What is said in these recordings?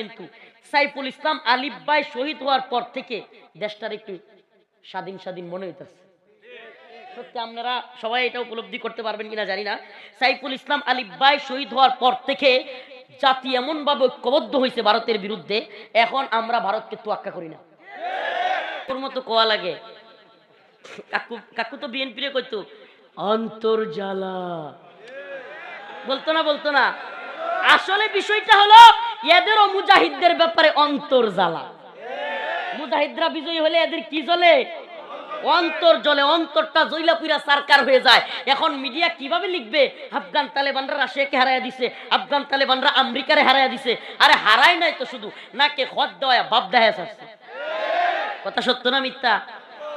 কিন্তু সাইফুল ইসলাম আলিফ ভাই শহীদ হওয়ার পর থেকে দেশটার একটু স্বাধীন স্বাধীন মনে হইতেছে। সত্যি আপনারা সবাই এটা উপলব্ধি করতে পারবেন কিনা জানি না। সাইফুল ইসলাম আলিফ ভাই শহীদ হওয়ার পর থেকে জাতি এমন ভাবে ঐক্যবদ্ধ হয়েছে ভারতের বিরুদ্ধে, এখন আমরা ভারতকে তোয়াক্কা করি না। মতো কোয়া লাগে। কাকু কাকু তো বিএনপি কইতো, অন্তর্জালা। বলতো না বলতো না। আসলে বিষয়টা হলো এদেরও মুজাহিদদের ব্যাপারে অন্তর্জালা মুজাহিদরা বিজয়ী হলে এদের কি জ্বলে? অন্তর জ্বলে, অন্তরটা জৈলা পুরা সারকার হয়ে যায়। এখন মিডিয়া কীভাবে লিখবে? আফগান তালেবানরা রাশিয়াকে হারাইয়া দিছে, আফগান তালেবানরা আমেরিকারে হারাইয়া দিছে। আরে হারাই নাই তো শুধু, নাকে খদ দেওয়া বাপ দেখা যাচ্ছে কথা সত্য না মিথ্যা?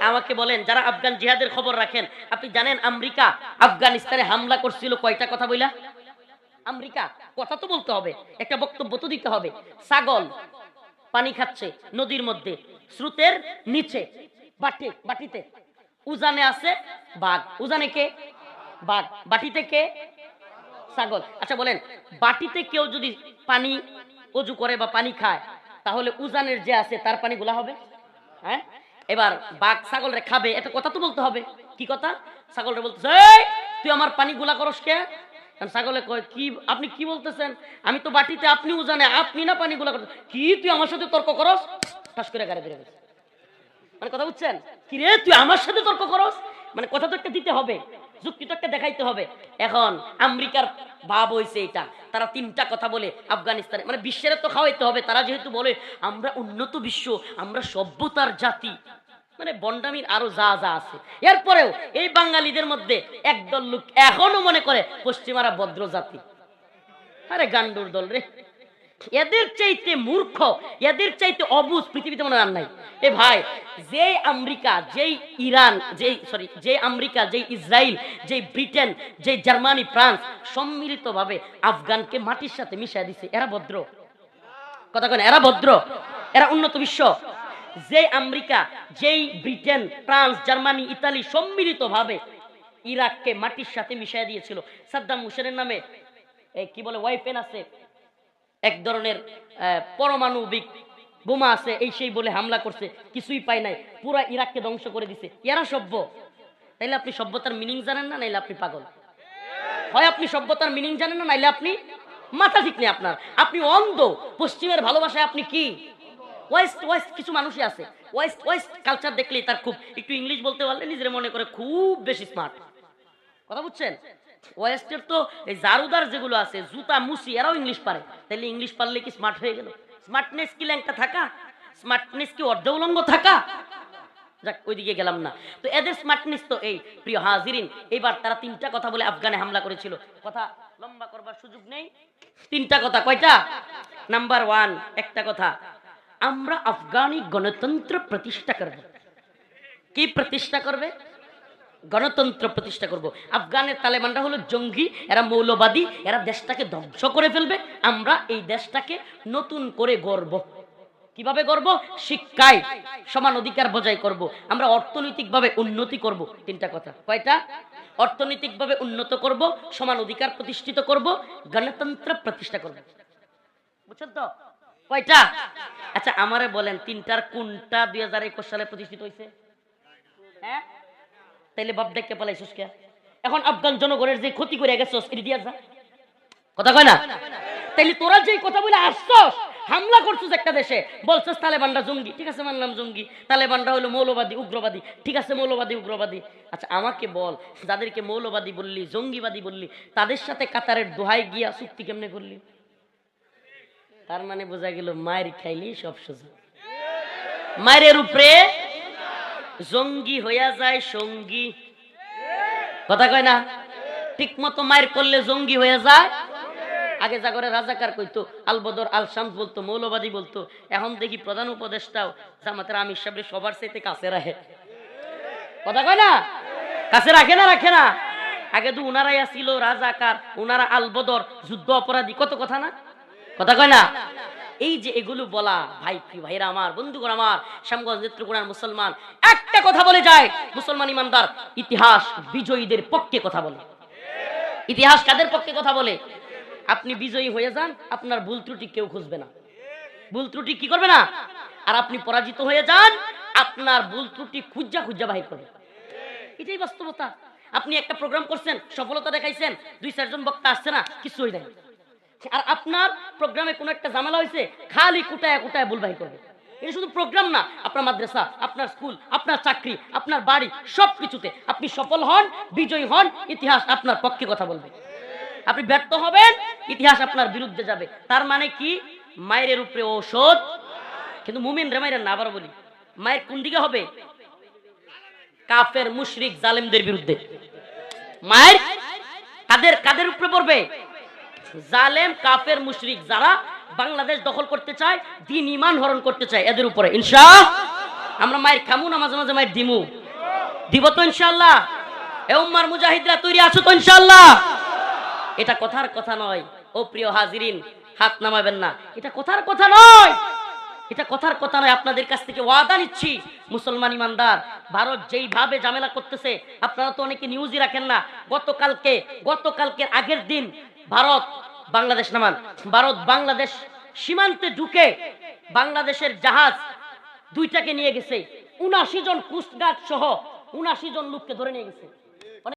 আমাকে বলেন, যারা আফগান জিহাদের খবর রাখেন, আপনি জানেন আমেরিকা আফগানিস্তানে হামলা করছিল, কয়টা কথা বইলা? আমেরিকা কথা তো বলতে হবে একটা বক্তব্য তো দিতে হবে। ছাগল পানি খাচ্ছে নদীর মধ্যে স্রোতের নিচে বাটি বাটিতে। উজানে আছে বাঘ। উজানে কে? বাঘ। বাটিতে কে? ছাগল। আচ্ছা বলেন বাটিতে কেউ যদি পানি অজু করে বা পানি খায় তাহলে উজানের যে আছে তার পানি গুলা হবে? হ্যাঁ? এবার বাঘ ছাগল রে খাবে এটা কথা তো বলতে হবে। কি কথা? ছাগল রে বলতেছে "এই, তুই আমার পানি গুলা করস কে? ছাগলে কয়, কি, আপনি কি বলতেছেন? আমি তো বাটিতে আপনি উজানে আপনি না পানি গুলা করতে কি, তুই আমার সাথে তর্ক করস? ঠাস করে গাড়ি বেড়ে গেছে। মানে কথা বুঝছেন? কি রে, তুই আমার সাথে তর্ক করস? মানে কথা তো একটা দিতে হবে, যুক্তি তো একটা দেখাইতে হবে। এখন আমেরিকার ভাব হয়েছে এটা তারা তিনটা কথা বলে আফগানিস্তানে মানে বিশ্বের তো খাওয়াইতে হবে। তারা যেহেতু বলে, আমরা উন্নত বিশ্ব, আমরা সভ্যতার জাতি। মানে বন্ডামির আরও যা যা আছে। এরপরেও এই বাঙালিদের মধ্যে একদল লোক এখনও মনে করে পশ্চিমারা ভদ্র জাতি। আরে গান্ডুর দল রে। এদের চাইতে মূর্খ, এদের চাইতে অবুজ পৃথিবীতে মনে আর নাই। এ ভাই, যেই আমেরিকা, যেই ইরান, যেই সরি যে আমেরিকা, যেই ইসরায়েল যেই ব্রিটেন, যেই জার্মানি, ফ্রান্স, সম্মিলিতভাবে আফগানকে মাটির সাথে মিশিয়ে দিছে। এরা ভদ্র। কথা কেন এরা ভদ্র। এরা উন্নত বিশ্ব। যে আমেরিকা, যেই ব্রিটেন, ফ্রান্স, জার্মানি, ইতালি সম্মিলিতভাবে ইরাককে মাটির সাথে মিশিয়ে দিয়েছিল। সাদ্দাম হুসেনের নামে কি বলে ওয়াইপেন আছে? এক ধরনের পরমাণবিক বোমা আছে, এই সেই বলে হামলা করছে, কিছুই পায় নাই, পুরা ইরাককে ধ্বংস করে দিছে। এরা সভ্য। তাইলে আপনি সভ্যতার মিনিং জানেন না, নাইলে আপনি পাগল? হয় আপনি সভ্যতার মিনিং জানেন না, নাইলে আপনি মাথা ঠিক নেই আপনার। আপনি অন্ধ, পশ্চিমের ভালোবাসায় আপনি কি? ওয়েস্ট ওয়েস্ট কিছু মানুষই আছে। ওয়েস্ট ওয়েস্ট কালচার দেখলেই তার খুব, একটু ইংলিশ বলতে পারলে নিজের মনে করে খুব বেশি স্মার্ট কথা বুঝছেন? ওয়েস্টের তো এই জারুদার যেগুলো আছে, জুতা, মুসি, এরাও ইংলিশ পারে। তাহলে ইংলিশ পারলে কি স্মার্ট হয়ে গেল? স্মার্টনেস কি ল্যাংটা থাকা? স্মার্টনেস কি অর্ধ উলঙ্গ থাকা? যাক, ওইদিকে গেলাম না। তো এদের স্মার্টনেস তো এই, প্রিয় হাজিরিন, এবার তারা তিনটা কথা বলে আফগানে হামলা করেছিল। কথা লম্বা করবার সুযোগ নেই। তিনটা কথা, কয়টা? নাম্বার ওয়ান একটা কথা। আমরা আফগানি গণতন্ত্র প্রতিষ্ঠা করব। কি প্রতিষ্ঠা করবে? গণতন্ত্র প্রতিষ্ঠা করব। আফগানের তালেবানরা হলো জঙ্গি, এরা মৌলবাদী, এরা দেশটাকে ধ্বংস করে ফেলবে। আমরা এই দেশটাকে নতুন করে গড়ব। কীভাবে গড়ব? শিক্ষায় সমান অধিকার বজায় করব। আমরা অর্থনৈতিকভাবে উন্নতি করব। তিনটা কথা। কয়টা? অর্থনৈতিকভাবে উন্নত করব, সমান অধিকার প্রতিষ্ঠিত করব, গণতন্ত্র প্রতিষ্ঠা করব। বুঝছেন তো? কয়টা? আচ্ছা আমারে বলেন, তিনটার কোনটা দুই হাজার একুশ সালে প্রতিষ্ঠিত হয়েছে হ্যাঁ? তাইলে বাপ দেখতে পালাইছিস কে? এখন আফগান জনগণের যে ক্ষতি করে গেছে এটি কথা কয় না? তাইলে তোরা যে কথা বলে আসছস, হামলা করছিস একটা দেশে, বলছিস তালেবানরা জঙ্গি, ঠিক আছে মানলাম জঙ্গি। তালেবানরা হলো মৌলবাদী, উগ্রবাদী, ঠিক আছে মৌলবাদী, উগ্রবাদী। আচ্ছা আমাকে বল, যাদেরকে মৌলবাদী বললি, জঙ্গিবাদী বললি, তাদের সাথে কাতারের দোহায় গিয়া চুক্তি কেমনে করলি? তার মানে বোঝা গেল মায়ের খাইলি সব সোজা। মায়ের উপরে জঙ্গি হইয়া যায়, সঙ্গী। কথা কয় না? ঠিক মতো মায়ের করলে জঙ্গি হয়ে যায়। আগে জাগরে রাজাকার কইতো আলবদর আল শামস বলতো, মৌলবাদী বলতো, এখন দেখি প্রধান উপদেষ্টাও জামাতের আমির সাহেব সবার সাথে কাছে রাখে। কথা কয় না? কাছে রাখে না রাখে না? আগে তো উনারাই আসছিল রাজাকার, উনারা আলবদর যুদ্ধ অপরাধী, কত কথা না? কথা কয় না? এই যে এগুলো বলা, ভাই ভাইরা আমার, বন্ধুগণ আমার, শ্যামগঞ্জ নেত্রকোনার মুসলমান, একটা কথা বলে যায়, মুসলমান ইমানদার, ইতিহাস বিজয়ীদের পক্ষে কথা বলে। ইতিহাস কাদের পক্ষে কথা বলে? আপনি বিজয়ী হয়ে যান, আপনার ভুল ত্রুটি কেউ খুঁজবে না। ভুল ত্রুটি কি করবে না? আর আপনি পরাজিত হয়ে যান, আপনার ভুল ত্রুটি খুঁজা খুঁজা বাহির করবে। এটাই বাস্তবতা। আপনি একটা প্রোগ্রাম করছেন, সফলতা দেখাইছেন, দুই চারজন বক্তা আসছে না কিছু হয়ে যায় আর আপনার প্রোগ্রামে কোনো একটা ঝামেলা হয়েছে, খালি কুটায় কুটায় ভুল বাহির করবে। এটা শুধু প্রোগ্রাম না, আপনার মাদ্রাসা, আপনার স্কুল আপনার চাকরি, আপনার বাড়ি সব কিছুতে আপনি সফল হন, বিজয়ী হন, ইতিহাস আপনার পক্ষে কথা বলবে। আপনি ব্যর্থ হবেন, ইতিহাস আপনার বিরুদ্ধে যাবে। তার মানে কি? মায়ের উপরে ঔষধ। কিন্তু মুমিন রে মায়ের না আবার বলি, মায়ের কোন দিকে হবে? কাফের, মুশরিক, জালেমদের বিরুদ্ধে। মায়ের কাদের কাদের উপরে পড়বে? জালেম, কাফের, মুশরিক যারা বাংলাদেশ দখল করতে চায়, দিন ইমান হরণ করতে চায়, এদের উপরে। ইনশা আমরা মায়ের খামু না মাঝে মাঝে মায়ের দিমু। দিব তো ইনশাল্লাহ এ উম্মার মুজাহিদরা তৈরি আছো তো ইনশাল্লাহ এটা কথার কথা নয়। ও প্রিয় হাজিরিন, হাত নামাবেন না। এটা কথার কথা নয়। এটা কথার কথা নয়। আপনাদের কাছ থেকে ওয়াদা নিচ্ছি, মুসলমান ইমানদার, ভারত যেইভাবে ঝামেলা করতেছে, আপনারা তো অনেকে নিউজই রাখেন না। গতকালকে গতকালকে আগের দিন ভারত বাংলাদেশ নামান ভারত বাংলাদেশ সীমান্তে ঢুকে বাংলাদেশের জাহাজ দুইটাকে নিয়ে গেছে। উনাশি জন কোস্টগার্ড সহ উনাশি জন লোককে ধরে নিয়ে গেছে।